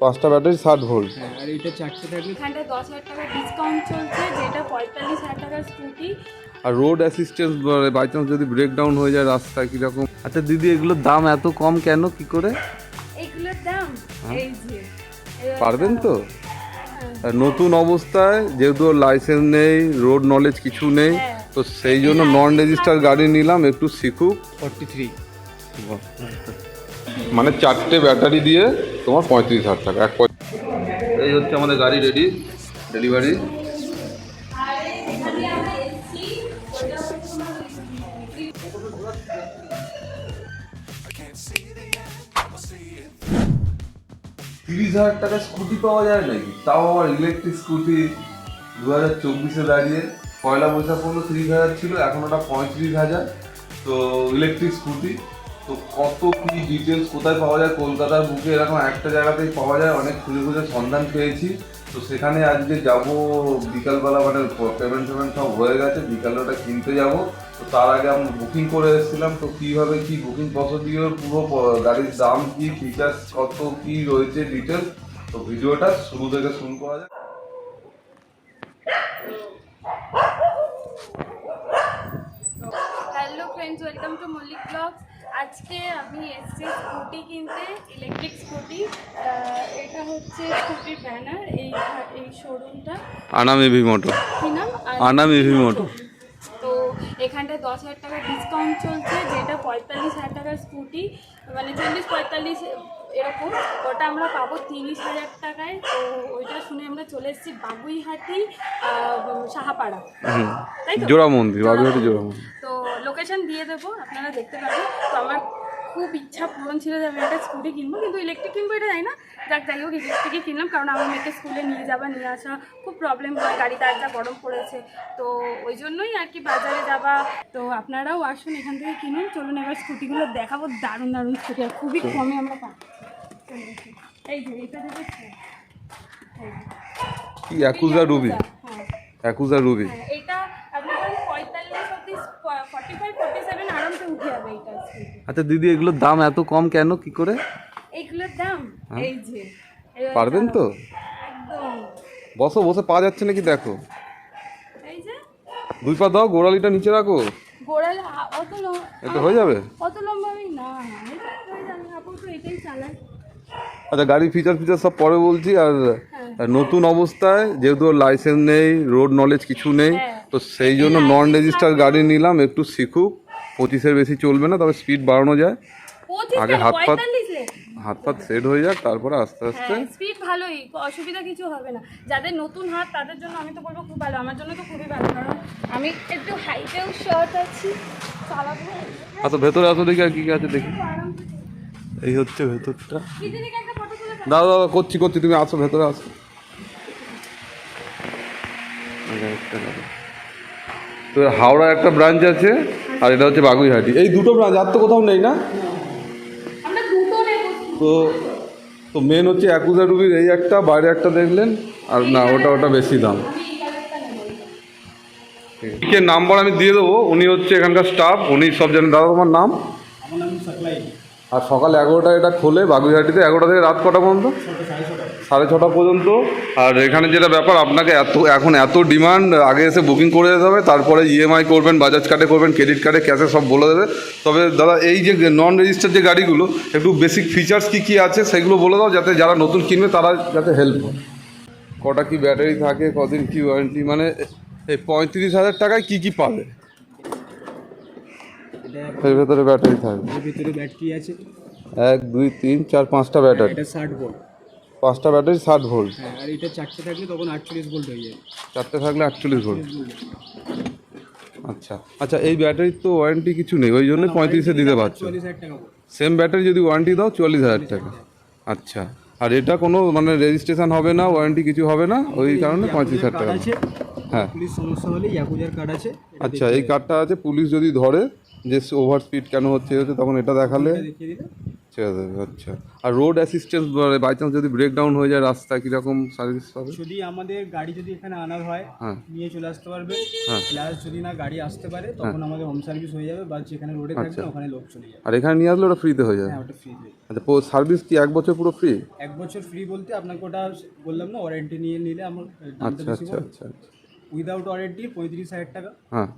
পাঁচটা ব্যাটারি ষাট ভোল্ট। হ্যাঁ আর এটা চারটে থাকলে এখানটায় দশ হাজার টাকা ডিসকাউন্ট চলছে যেটা পঁয়তাল্লিশ হাজার টাকার স্কুটি আর রোড অ্যাসিস্ট্যান্স বাই চান্স যদি ব্রেকডাউন হয়ে যায় রাস্তা কীরকম? আচ্ছা দিদি এগুলোর দাম এত কম কেন? কি করে? এইগুলোর দাম? এই যে পারবেন তো? আর নতুন অবস্থায় যেহেতু লাইসেন্স নেই রোড নলেজ কিছু নেই তো সেই জন্য নন রেজিস্টার গাড়ি নিলাম একটু শিখুক। ফর্টি থ্রি মানে চারটে ব্যাটারি দিয়ে তোমার পঁয়ত্রিশ হাজার টাকা, এক এই হচ্ছে আমাদের গাড়ি রেডি ডেলিভারি তিরিশ হাজার টাকা স্কুটি পাওয়া যায় নাকি? তাও আবার ইলেকট্রিক স্কুটি দু হাজার চব্বিশে দাঁড়িয়ে পয়লা বৈশাখ পর্যন্ত তিরিশ হাজার ছিল, এখন ওটা পঁয়ত্রিশ হাজার। তো ইলেকট্রিক স্কুটি তো কত কি ডিটেলস কোথায় পাওয়া যায়, কলকাতার বুকে এরকম একটা জায়গাতেই পাওয়া যায়, অনেক খুঁজে খুঁজে সন্ধান পেয়েছি। তো সেখানে আজকে যাব, বিকালবেলা মানে পেমেন্ট পেমেন্ট সব হয়ে গেছে, বিকালে ওটা কিনতে যাব। তো তার আগে আমি বুকিং করে এসেছিলাম, তো কীভাবে কি বুকিং প্রসিডিওর পুরো গাড়ির দাম কি ফিচার্স কত, কি রয়েছে ডিটেলস তো ভিডিওটা শুরু থেকে শুরু করা যায় hello friends welcome to Mallick blogs আজকে আমি এসছি স্কুটি কিনতে ইলেকট্রিক স্কুটি এটা হচ্ছে স্কুটির ব্যানার এই এই শোরুমটা আনাম ইভি মোটর কি নাম? আনাম ইভি মোটর তো এখানটায় দশ হাজার টাকা ডিসকাউন্ট চলছে যেটা পঁয়তাল্লিশ হাজার টাকার স্কুটি মানে চল্লিশ পঁয়তাল্লিশ এরকম। ওটা আমরা পাবো তিরিশ হাজার টাকায়। তো ওইটা শুনে আমরা চলে এসেছি বাগুইহাটি সাহাপাড়া। তাই জোড়া মন্দির বাগুইহাটি জোড়া মন্দির। তো লোকেশন দিয়ে দেবো আপনারা দেখতে পাবেন। তো আমার খুব ইচ্ছা পূরণ ছিল যে আমি একটা স্কুটি কিনবো কিন্তু ইলেকট্রিক কিনবো এটা জানি না। যাক যাই হোক ইলেকট্রিকই কিনলাম কারণ আমার মেয়েকে স্কুলে নিয়ে যাওয়া নিয়ে আসা খুব প্রবলেম হয়। গাড়িটা একটা গরম পড়েছে। তো ওই জন্যই আর কি বাজারে যাওয়া। তো আপনারাও আসুন এখান থেকে কিনুন। চলুন এবার স্কুটিগুলো দেখাবো। দারুণ দারুণ স্কুটি। আর খুবই কমে আমরা দেখেছি কি একুজা রুবি হ্যাঁ একুজা রুবি হ্যাঁ, এটা আচ্ছা দিদি এগুলোর দাম এত কম কেন? কি করে? এইগুলোর দাম? এই যে পারবেন তো? বসো বসে পাওয়া যাচ্ছে নাকি দেখো? দুই পা দাও গোড়ালিটা নিচে রাখো। গোড়াল অত লম্বা এটা হয়ে যাবে? অত লম্বা আমি না হয়ে এটাই চালাই। আচ্ছা গাড়ির ফিচার ফিচার সব পরে বলছি আর আর নতুন অবস্থায় যেহেতু লাইসেন্স নেই রোড নলেজ কিছু নেই তো সেই জন্য নন রেজিস্টার গাড়ি নিলাম একটু শিখুক পঁচিশের বেশি চলবে না তবে স্পিড বাড়ানো যায়। আগে হাত পা- হাত পাত সেট হয়ে যাক তারপরে আস্তে আস্তে হ্যাঁ স্পিড ভালোই অসুবিধা কিছু হবে না। যাদের নতুন হাত তাদের জন্য আমি তো বলব খুব ভালো আমার জন্য তো খুবই ভালো কারণ আমি একটু হাইটেও শর্ট আছি আচ্ছা ভেতরে আসো দেখি আর কি কি আছে দেখি। এই হচ্ছে ভেতরটা। দাদা দাদা করছি করছি তুমি আসো ভেতরে আসো। তো হাওড়া একটা ব্রাঞ্চ আছে আর এটা হচ্ছে বাগুইহাটি। এই দুটো ব্রাঞ্চ আর তো কোথাও নেই না? তো তো মেন হচ্ছে একুজা রুবির এই একটা বাইরে একটা দেখলেন আর না ওটা ওটা বেশি দাম। কে নাম্বার আমি দিয়ে দেবো উনি হচ্ছে এখানকার স্টাফ উনি সব জানেন দাদা তোমার নাম? আমার নাম সাকলাই। আর সকাল এগারোটা এটা খোলে, বাগুইহাটিতে এগারোটা থেকে রাত কটা পর্যন্ত? সাড়ে ছটা পর্যন্ত। আর এখানে যেটা ব্যাপার, আপনাকে এত, এখন এত ডিমান্ড, আগে এসে বুকিং করে যেতে হবে, তারপরে ইএমআই করবেন, বাজাজ কার্ডে করবেন, ক্রেডিট কার্ডে ক্যাশে সব বলে দেবে। তবে দাদা, এই যে নন রেজিস্টার যে গাড়িগুলো, একটু বেসিক ফিচার্স কী কী আছে সেগুলো বলে দাও, যাতে যারা নতুন কিনবে, তারা যাতে হেল্প হয়। কটা কি ব্যাটারি থাকে, কদিন কি ওয়ারেন্টি মানে এই পঁয়ত্রিশ হাজার টাকায় কী কী পাবে? এর ভেতরে ব্যাটারি থাকবে। এর ভিতরে ব্যাটারি আছে। এক দুই তিন চার পাঁচটা ব্যাটারি। এটা ষাট ভোল্ট পাঁচটা ব্যাটারি ষাট ভোল্ট হ্যাঁ আর এটা চারটে থাকলে তখন আটচল্লিশ ভোল্ট হয়ে যাবে চারটে থাকলে আটচল্লিশ ভোল্ট আচ্ছা। আচ্ছা এই ব্যাটারির তো ওয়ারেন্টি কিছু নেই ওই জন্য পঁয়ত্রিশে দিতে পারছ। সেম ব্যাটারি যদি ওয়ারেন্টি দাও চুয়াল্লিশ হাজার টাকা। আচ্ছা। আর এটা কোনো মানে রেজিস্ট্রেশন হবে না ওয়ারেন্টি কিছু হবে না ওই কারণে পঁয়ত্রিশ হাজার টাকা। আছে। হ্যাঁ। পুলিশ সমস্যা হলে ইয়াকুজার কার্ড আছে। আচ্ছা এই কার্ডটা আছে পুলিশ যদি ধরে যে ওভার স্পিড কেন হচ্ছে হচ্ছে তখন এটা দেখালে ছেড়ে দেবে আচ্ছা। আর রোড অ্যাসিস্ট্যান্স বাই চান্স যদি ব্রেকডাউন হয়ে যায় রাস্তায় কীরকম সার্ভিস পাবে? যদি আমাদের গাড়ি যদি এখানে আনা হয় হ্যাঁ। নিয়ে চলে আসতে পারবে। হ্যাঁ। প্লাস যদি না গাড়ি আসতে পারে তখন আমাদের হোম সার্ভিস হয়ে যাবে বা যেখানে রোডে থাকবে আচ্ছা। ওখানে লোক চলে যাবে। আর এখানে নিয়ে আসলে ওটা ফ্রিতে হয়ে যাবে? হ্যাঁ ওটা ফ্রি আচ্ছা সার্ভিস কি এক বছর পুরো ফ্রি এক বছর ফ্রি বলতে আপনাকে ওটা বললাম না ওয়ারেন্টি নিয়ে নিলে আমার দামটা আচ্ছা আচ্ছা আচ্ছা আচ্ছা। উইদাউট ওয়ারেন্টি পঁয়ত্রিশ হাজার টাকা। হ্যাঁ।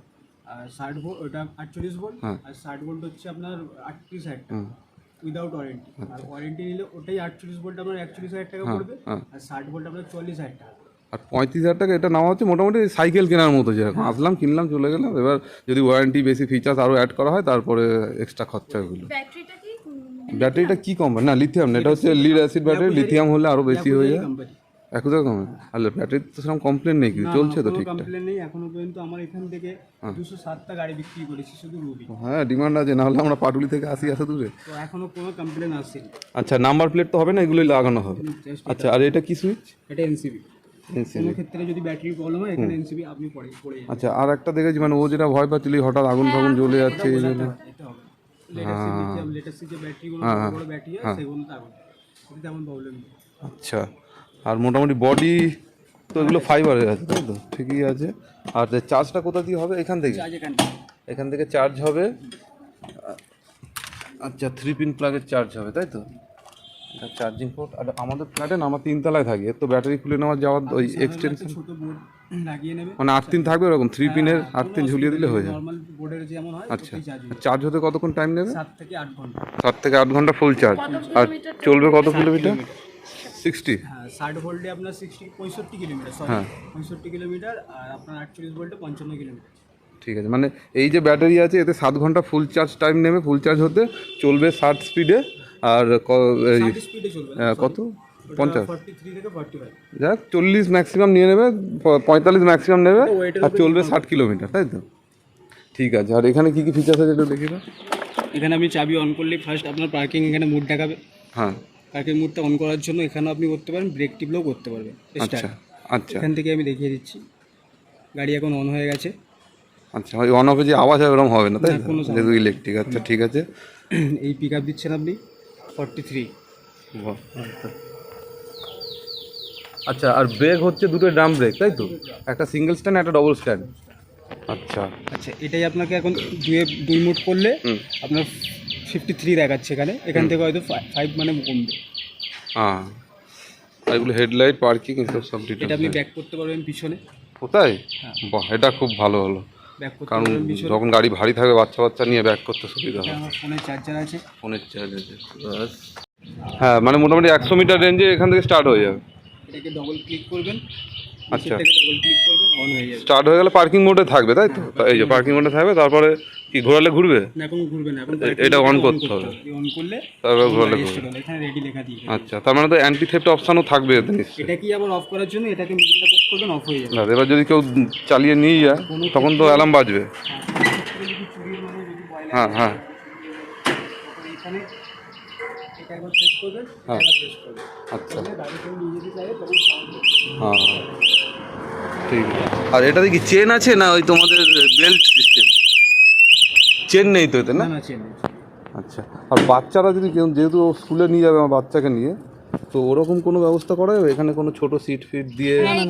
আর ষাট ভোল্ট ওটা আটচল্লিশ ভোল্ট হ্যাঁ। আর ষাট ভোল্ট হচ্ছে আপনার আটত্রিশ হাজার টাকা উইদাউট ওয়ারেন্টি আর ওয়ারেন্টি নিলে ওটাই আটচল্লিশ ভোল্ট আপনার একচল্লিশ হাজার টাকা হ্যাঁ, পড়বে হ্যাঁ। আর ষাট ভোল্ট আপনার চল্লিশ হাজার টাকা। আর পঁয়ত্রিশ হাজার টাকা এটা নেওয়া হচ্ছে মোটামুটি সাইকেল কেনার মতো যেরকম। আসলাম কিনলাম চলে গেলাম। এবার যদি ওয়ারেন্টি বেশি ফিচার্স আরও অ্যাড করা হয় তারপরে এক্সট্রা খরচা ওগুলো ব্যাটারিটা কি? উম, ব্যাটারিটা কি কোম্পানি না লিথিয়াম না এটা হচ্ছে লিড অ্যাসিড ব্যাটারি লিথিয়াম হলে আরও বেশি হয়ে যায়। আর তো সেরকম কমপ্লেন নেই কিছু চলছে তো ঠিকঠাক। কমপ্লেন নেই এখনও পর্যন্ত আমার এখান থেকে দুশো সাতটা গাড়ি বিক্রি করেছি শুধু রুবি। হ্যাঁ ডিমান্ড আছে নাহলে আমরা পাটুলি থেকে আসি আসে দূরে। তো এখনও কোনো কমপ্লেন আসেনি। আচ্ছা নাম্বার প্লেট তো হবে না এগুলোই লাগানো হবে। আচ্ছা আর এটা কি সুইচ এটা এনসিবি কোনো ক্ষেত্রে যদি ব্যাটারি প্রবলেম হয় এখানে এনসিবি আপনি পড়ে পড়ে যাবেন। আচ্ছা আর একটা দেখেছি মানে ও যেটা ভয় পাচ্ছিল হঠাৎ আগুন ফাগুন জ্বলে যাচ্ছে এই জন্য। লেটেস্ট লেটেস্ট যে ব্যাটারিগুলো বড় ব্যাটারি হয় সেগুলো আগুন। তেমন প্রবলেম আচ্ছা। আর মোটামুটি বডি তো এগুলো ফাইবারের আছে তাই তো? ঠিকই আছে। আর চার্জটা কোথা দিয়ে হবে? এখান থেকে। এখান থেকে। চার্জ হবে। আচ্ছা থ্রি পিন প্লাগের চার্জ হবে তাই তো? এটা চার্জিং পোর্ট আর আমাদের ফ্ল্যাটে না আমার তিনতলায় থাকে এর তো ব্যাটারি খুলে নেওয়ার যাওয়ার ওই এক্সটেনশন মানে আট তিন থাকবে ওরকম থ্রি পিনের আট তিন ঝুলিয়ে দিলে হয়ে যাবে। নর্মাল বোর্ডের যেমন হয় আচ্ছা। চার্জ হতে কতক্ষণ টাইম নেবে? সাত থেকে আট ঘণ্টা। সাত থেকে আট ঘণ্টা ফুল চার্জ আর চলবে কত কিলোমিটার সিক্সটি হ্যাঁ ষাট ভোল্টে আপনার সিক্সটি পঁয়ষট্টি কিলোমিটার সরি হ্যাঁ। পঁয়ষট্টি কিলোমিটার আর আপনার আটচল্লিশ ভোল্টে পঞ্চান্ন কিলোমিটার। ঠিক আছে মানে এই যে ব্যাটারি আছে এতে সাত ঘণ্টা ফুল চার্জ টাইম নেবে ফুল চার্জ হতে চলবে ষাট স্পিডে আর ক- এই, ষাট স্পিডে চলবে আহ, কত? পঞ্চাশ। ফর্টি থ্রি থেকে ফর্টি ফাইভ যাক চল্লিশ ম্যাক্সিমাম নিয়ে নেবে প- পঁয়তাল্লিশ ম্যাক্সিমাম নেবে weight আর চলবে ষাট কিলোমিটার তাই তো? ঠিক আছে আর এখানে কি কি ফিচার্স আছে একটু দেখি তো এখানে আপনি চাবি অন করলে ফার্স্ট আপনার পার্কিং এখানে মুড দেখাবে। হ্যাঁ। পার্কিং মুডটা অন করার জন্য এখানে আপনি করতে পারেন ব্রেক টিপলেও করতে পারবেন। আচ্ছা। আচ্ছা। এখান থেকে আমি দেখিয়ে দিচ্ছি। গাড়ি এখন অন হয়ে গেছে। আচ্ছা ওই অন অফে যে আওয়াজ হয় ওরকম হবে না তাই যেহেতু ইলেকট্রিক আচ্ছা ঠিক আছে। এই পিক আপ দিচ্ছেন আপনি ফর্টি থ্রি। আচ্ছা আর ব্রেক হচ্ছে দুটো ড্রাম ব্রেক তাই তো? একটা সিঙ্গেল স্ট্যান্ড একটা ডবল স্ট্যান্ড আচ্ছা। আচ্ছা এটাই আপনাকে এখন দুয়ে দুই মুট করলে আপনার ফিফটি থ্রি দেখাচ্ছে এখানে। এখান থেকে হয়তো ফাইভ মানে কমবে। হ্যাঁ আর এগুলো হেডলাইট পার্কিং এসব সব এটা আপনি ব্যাক করতে পারবেন পিছনে। কোথায়? হ্যাঁ। বাহ এটা খুব ভালো হলো। কারণ যখন গাড়ি ভারী থাকবে বাচ্চা বাচ্চা নিয়ে ব্যাক করতে সুবিধা হয় ফোনের চার্জার আছে। ফোনের চার্জ আছে হ্যাঁ মানে মোটামুটি একশো মিটার রেঞ্জে এখান থেকে স্টার্ট হয়ে যাবে। এটাকে ডবল ক্লিক করবেন। আচ্ছা। ডবল ক্লিক করবেন অন হয়ে যাবে। স্টার্ট হয়ে গেলে পার্কিং মোডে থাকবে তাই তো? এই যে পার্কিং মোডে থাকবে তারপরে কি ঘোরালে ঘুরবে? না এখন ঘুরবে না এখন এটা অন করতে হবে। অন করলে গাড়ি তারপরে ঘোরালে ঘুরবে। এখানে রেডি লেখা দিয়ে আচ্ছা তার মানে তো অ্যান্টি থেফট অপশানও থাকবে এতে এটা কি আবার অফ করার জন্য? এটাকে মিডিলটা প্রেস করবেন অফ হয়ে যাবে। না এবার যদি কেউ চালিয়ে নিয়ে যায় তখন তো অ্যালার্ম বাজবে। চুরির মানে হ্যাঁ হ্যাঁ। এখানে এটা একবার প্রেস করবেন হ্যাঁ। প্রেস করবেন। আচ্ছা। নিয়ে যেতে চাইলে তখন হ্যাঁ ঠিক আর এটাতে কি চেন আছে না ওই তোমাদের বেল্ট সিস্টেম চেন নেই তো এতে না? না আচ্ছা। আর বাচ্চারা যদি যেহেতু ও স্কুলে নিয়ে যাবে আমার বাচ্চাকে নিয়ে তো ওরকম কোনো ব্যবস্থা করা যাবে? এখানে কোনো ছোট সিট ফিট দিয়ে? হ্যাঁ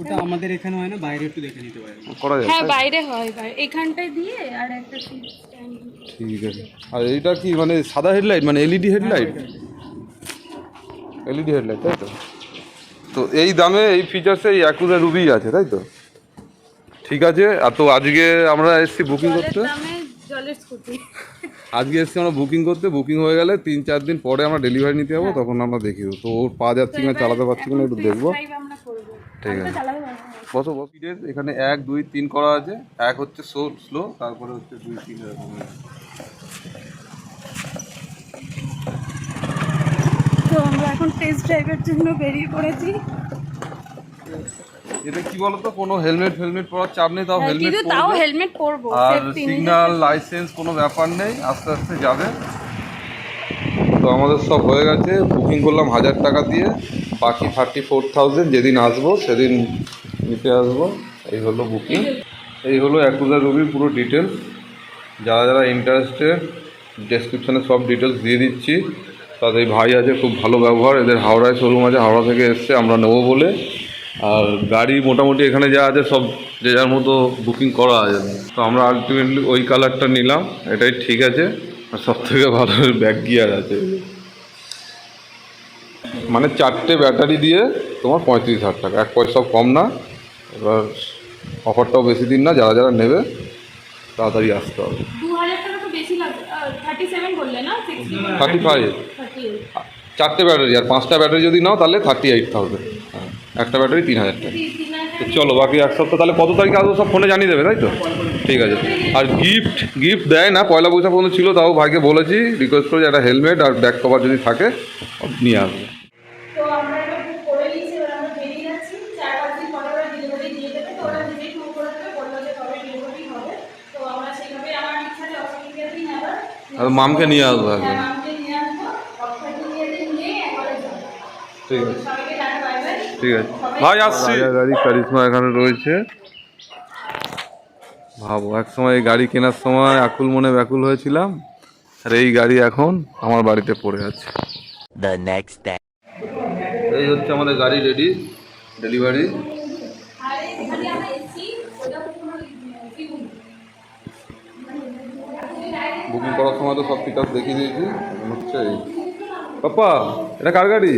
ওটা আমাদের এখানে হয় না বাইরে একটু দেখে নিতে পারেন। করা যাবে। হ্যাঁ বাইরে হয় এখানটায় দিয়ে আর একটা সিট ঠিক আছে। আর এইটা কি মানে সাদা হেডলাইট মানে এলইডি হেডলাইট? এলইডি হেডলাইট তাই তো? তো এই দামে এই ফিচার্সে এই অ্যাকুরা রুবি আছে তাই তো? ঠিক আছে আর তো আজকে আমরা এসেছি বুকিং করতে। আজকে এসেছি আমরা বুকিং করতে বুকিং হয়ে গেলে তিন চার দিন পরে আমরা ডেলিভারি নিতে যাব তখন আমরা দেখি। তো ওর পা যাচ্ছে কিনা চালাতে পারছি কিনা একটু দেখব। ঠিক আছে। কত স্পিডের এখানে এক দুই তিন করা আছে। এক হচ্ছে স্লো স্লো তারপরে হচ্ছে দুই তিন এরকম। তো আমরা এখন টেস্ট ড্রাইভের জন্য বেরিয়ে পড়েছি। এতে কি বলতো? কোনো হেলমেট ফেলমেট পরার চাপ নেই তাও হেলমেট কিন্তু তাও হেলমেট পরবো আর সিগন্যাল লাইসেন্স কোনো ব্যাপার নেই আস্তে আস্তে যাবে। তো আমাদের সব হয়ে গেছে বুকিং করলাম হাজার টাকা দিয়ে বাকি থার্টি ফোর থাউজেন্ড যেদিন আসব সেদিন নিতে আসব। এই হলো বুকিং এই হলো অ্যাকুজা রুবির পুরো ডিটেলস যারা যারা ইন্টারেস্টেড ডেসক্রিপশানে সব ডিটেলস দিয়ে দিচ্ছি। তাদের ভাই আছে খুব ভালো ব্যবহার এদের হাওড়ায় শোরুম আছে হাওড়া থেকে এসছে আমরা নেব বলে। আর গাড়ি মোটামুটি এখানে যা আছে সব যে যার মতো বুকিং করা আছে। তো আমরা আলটিমেটলি ওই কালারটা নিলাম এটাই ঠিক আছে। আর সব থেকে ভালো ব্যাক গিয়ার আছে। মানে চারটে ব্যাটারি দিয়ে তোমার পঁয়ত্রিশ হাজার টাকা। এক পয়সাও কম না। এবার অফারটাও বেশি দিন না যারা যারা নেবে তাড়াতাড়ি আসতে হবে। থার্টি ফাইভ চারটে ব্যাটারি আর পাঁচটা ব্যাটারি যদি নাও তাহলে থার্টি এইট থাউজেন্ড একটা ব্যাটারি তিন হাজার টাকা। তো চলো বাকি এক সপ্তাহ তাহলে কত তারিখে আসব সব ফোনে জানিয়ে দেবে তাই তো? ঠিক আছে। আর গিফট গিফট দেয় না পয়লা বৈশাখ পর্যন্ত ছিল তাও ভাইকে বলেছি রিকোয়েস্ট করেছি একটা হেলমেট আর ব্যাক কভার যদি থাকে নিয়ে আসবে। করে করে আর মামকে নিয়ে আসব হ্যাঁ ঠিক আছে সবাইকে টাটা বাই বাই ঠিক আছে। ভাই আসছি। গাড়ি কারিশমা এখানে রয়েছে। ভাবো এক সময় এই গাড়ি কেনার সময় আকুল মনে ব্যাকুল হয়েছিলাম আর এই গাড়ি এখন আমার বাড়িতে পড়ে আছে। The next day. এই হচ্ছে আমাদের গাড়ি রেডি ডেলিভারি বুকিং করার সময় তো সব ফিচার্স দেখিয়ে দিয়েছি। হচ্ছে এই। পাপা এটা কার গাড়ি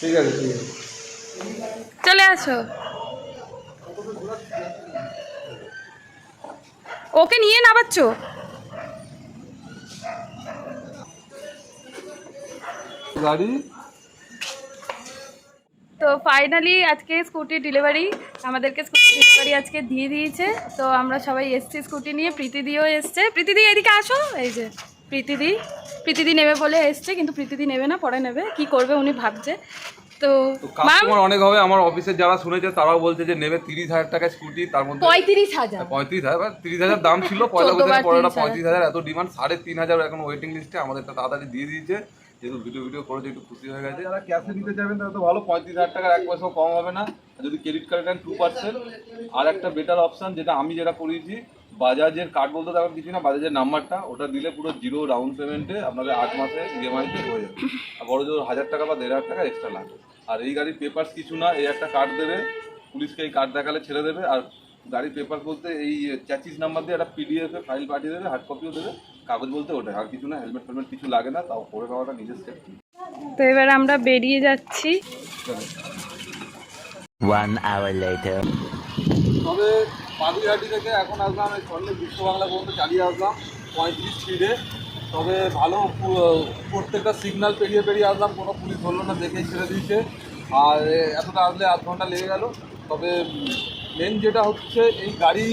ঠিক আছে ঠিক আছে আসো ওকে নিয়ে নামাচ্ছ গাড়ি? তো ফাইনালি আজকে স্কুটি ডেলিভারি আমাদেরকে স্কুটি ডেলিভারি আজকে দিয়ে দিয়েছে। তো আমরা সবাই এসছি স্কুটি নিয়ে প্রীতিদিও এসছে। প্রীতিদি এদিকে আসো। এই যে প্রীতিদি প্রীতিদি নেবে বলে এসছে কিন্তু প্রীতিদি নেবে না পরে নেবে। কি করবে উনি ভাবছে। তো কাস্টমার অনেক হবে আমার অফিসের যারা শুনেছে তারাও বলছে যে নেবে তিরিশ হাজার টাকা স্কুটি তার মধ্যে পঁয়ত্রিশ হাজার। পঁয়ত্রিশ হাজার তিরিশ হাজার দাম ছিল পয়লা পরে হাজার। পঁয়ত্রিশ হাজার এত ডিমান্ড সাড়ে তিন হাজার এখন ওয়েটিং লিস্টে আমাদেরটা তাড়াতাড়ি দিয়ে দিয়েছে। যেহেতু ভিডিও ভিডিও করেছে একটু খুশি হয়ে গেছে। যারা ক্যাশে তাহলে তো ভালো পঁয়ত্রিশ হাজার টাকার এক পয়সাও কম হবে না। যদি ক্রেডিট কার্ড নেন টু পার্সেন্ট আর একটা বেটার অপশন যেটা আমি যেটা করিয়েছি বাজাজের কার্ড বলতে তেমন কিছু না বাজাজের নাম্বারটা ওটা দিলে পুরো জিরো ডাউন পেমেন্টে আপনাদের আট মাসে ইএমআইতে হয়ে যাবে। আর বড় জোর হাজার টাকা বা দেড় হাজার টাকা এক্সট্রা লাগবে। আর এই গাড়ির পেপার্স কিছু না এই একটা কার্ড দেবে পুলিশকে এই কার্ড দেখালে ছেড়ে দেবে আর গাড়ির পেপার বলতে এই চ্যাচিস নাম্বার দিয়ে একটা পিডিএফ ফাইল পাঠিয়ে দেবে হার্ড কপিও দেবে কাগজ বলতে ওটাই আর কিছু না হেলমেট ফেলমেট কিছু লাগে না তাও পরে পাওয়াটা নিজের সেফটি তো এবার আমরা বেরিয়ে যাচ্ছি। One hour later. তবে পাদুঘাটি থেকে এখন আসলাম, এই সল্লে বিশ্ব বাংলা পর্যন্ত চালিয়ে আসলাম, পঁয়ত্রিশ স্পিডে তবে ভালো প্রত্যেকটা সিগন্যাল পেরিয়ে পেরিয়ে আসলাম, কোনো পুলিশ ধরলো না দেখেই ছেড়ে দিয়েছে। আর এতটা আসলে আধ ঘণ্টা লেগে গেল। তবে মেন যেটা হচ্ছে, এই গাড়ি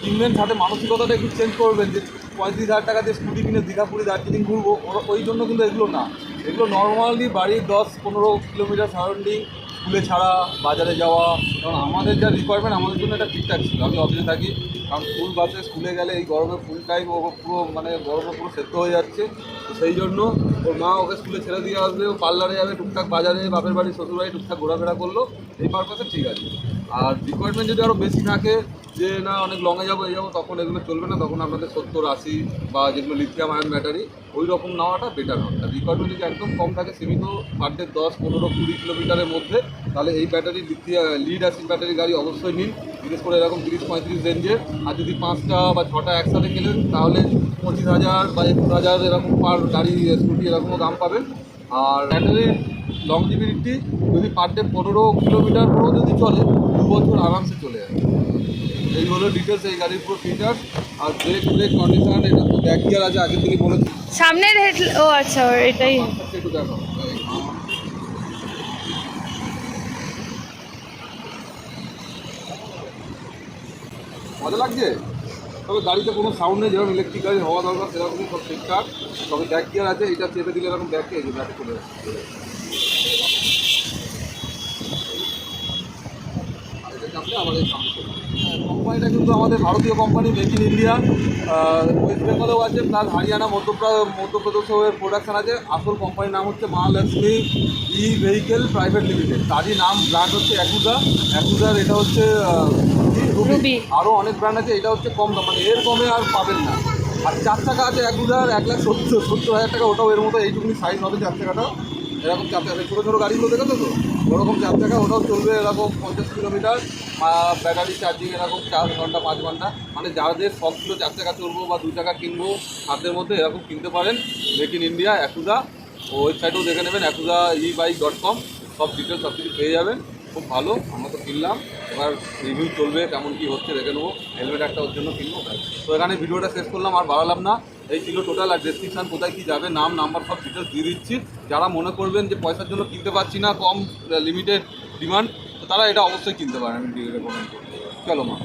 কিনবেন সাথে মানসিকতাটা একটু চেঞ্জ করবেন, যে পঁয়ত্রিশ হাজার টাকা দিয়ে স্কুটি কিনে দীঘা পুরী দার্জিলিং ঘুরবো ওই জন্য কিন্তু এগুলো না। এগুলো নর্মালি বাড়ির দশ পনেরো কিলোমিটার সারাউন্ডিং স্কুলে ছাড়া বাজারে যাওয়া, কারণ আমাদের যা রিকোয়ারমেন্ট আমাদের জন্য এটা ঠিকঠাক ছিল। আমি অফিসে থাকি, কারণ স্কুল বাসে স্কুলে গেলে এই গরমে ফুল টাইম ও পুরো মানে গরমে পুরো সেদ্ধ হয়ে যাচ্ছে। সেই জন্য ওর মা ওকে স্কুলে ছেড়ে দিয়ে আসবে, ও পার্লারে যাবে, টুকটাক বাজারে, বাপের বাড়ি শ্বশুর বাড়ি টুকটাক ঘোরাফেরা করল, এই পারপাসে ঠিক আছে। আর রিকোয়ারমেন্ট যদি আরও বেশি থাকে যে, না, অনেক লংয়ে যাব, এই যাব, তখন এগুলো চলবে না, তখন আপনাদের সত্তর, আশি বা যেগুলো লিথিয়াম আয়ন ব্যাটারি ওই রকম নেওয়াটা বেটার হবে। রিকোয়ারমেন্ট যদি একদম কম থাকে, সীমিত পার ডে দশ, পনেরো, কুড়ি কিলোমিটারের মধ্যে, তাহলে এই ব্যাটারি লিড অ্যাসিড ব্যাটারি গাড়ি অবশ্যই নিন। বিশেষ করে এরকম তিরিশ, পঁয়ত্রিশ রেঞ্জের আর যদি পাঁচটা বা ছটা একসাথে কেনেন, তাহলে পঁচিশ হাজার বা একুশ হাজার এরকম পার গাড়ি স্কুটি এরকমও দাম পাবেন। আর ব্যাটারির লংজিবিলিটি যদি পার ডে পনেরো কিলোমিটার পরেও যদি চলে, দু বছর আরামসে চলে যাবে এই হলো ডিটেলস এই গাড়ির পুরো ফিচার্স আর ব্রেক ব্রেক কন্ডিশন এটা তো ব্যাক গিয়ার আছে আগের থেকে বলেছি। সামনের হেড ও আচ্ছা এটাই। একটু দেখো। মজা লাগছে? তবে গাড়িতে কোনো সাউন্ড নেই যেরকম ইলেকট্রিক গাড়ি হওয়া দরকার সেরকমই সব ঠিকঠাক। তবে ব্যাক গিয়ার আছে এটা চেপে দিলে এরকম ব্যাকে এই যে ব্যাকে চলে যাচ্ছে এই সামনে। কোম্পানিটা কিন্তু আমাদের ভারতীয় company make in India west বেঙ্গলেও আছে প্লাস হরিয়ানা মধ্যপ্রদেশ মধ্যপ্রদেশেও এর প্রোডাকশন আছে। আসল কোম্পানির নাম হচ্ছে Mahalakshmi E vehicle private limited তারই নাম ব্র্যান্ড হচ্ছে অ্যাকুজা অ্যাকুজার এটা হচ্ছে রুবি আরও অনেক ব্র্যান্ড আছে এটা হচ্ছে কম দাম মানে এর কমে আর পাবেন না। আর চার চাকা আছে অ্যাকুজার এক লাখ সত্তর সত্তর হাজার টাকা ওটাও এর মতো এইটুকুনি সাইজ হবে চার চাকাটা এরকম চার চাকা ছোটো ছোটো গাড়িগুলো দেখেছ তো? ওরকম চার চাকা, ওটাও চলবে এরকম পঞ্চাশ কিলোমিটার ব্যাটারি চার্জিং এরকম চার ঘণ্টা, পাঁচ ঘণ্টা। মানে যাদের সব ছিল চার চাকা চলবো বা দু চাকা কিনবো হাতের মধ্যে এরকম কিনতে পারেন। মেক ইন ইন্ডিয়া অ্যাকুজা ওয়েবসাইটেও দেখে নেবেন অ্যাকুজা ই বাইক ডট কম সব ডিটেলস সব কিছু পেয়ে যাবেন। খুব ভালো, আমরা তো কিনলাম। এবার রিভিউ চলবে, কেমন কি হচ্ছে দেখে নেব। হেলমেট একটা ওর জন্য কিনবো। তো এখানে ভিডিওটা শেষ করলাম, আর বাড়ালাম না। এই ছিল টোটাল আর ডেসক্রিপশান কোথায় কী যাবে, নাম নাম্বার সব ডিটেলস দিয়ে দিচ্ছি। যারা মনে করবেন যে পয়সার জন্য কিনতে পারছি না, কম লিমিটেড ডিমান্ড তারা এটা অবশ্যই কিনতে পারেন, আমি রেকমেন্ড করব চলো মা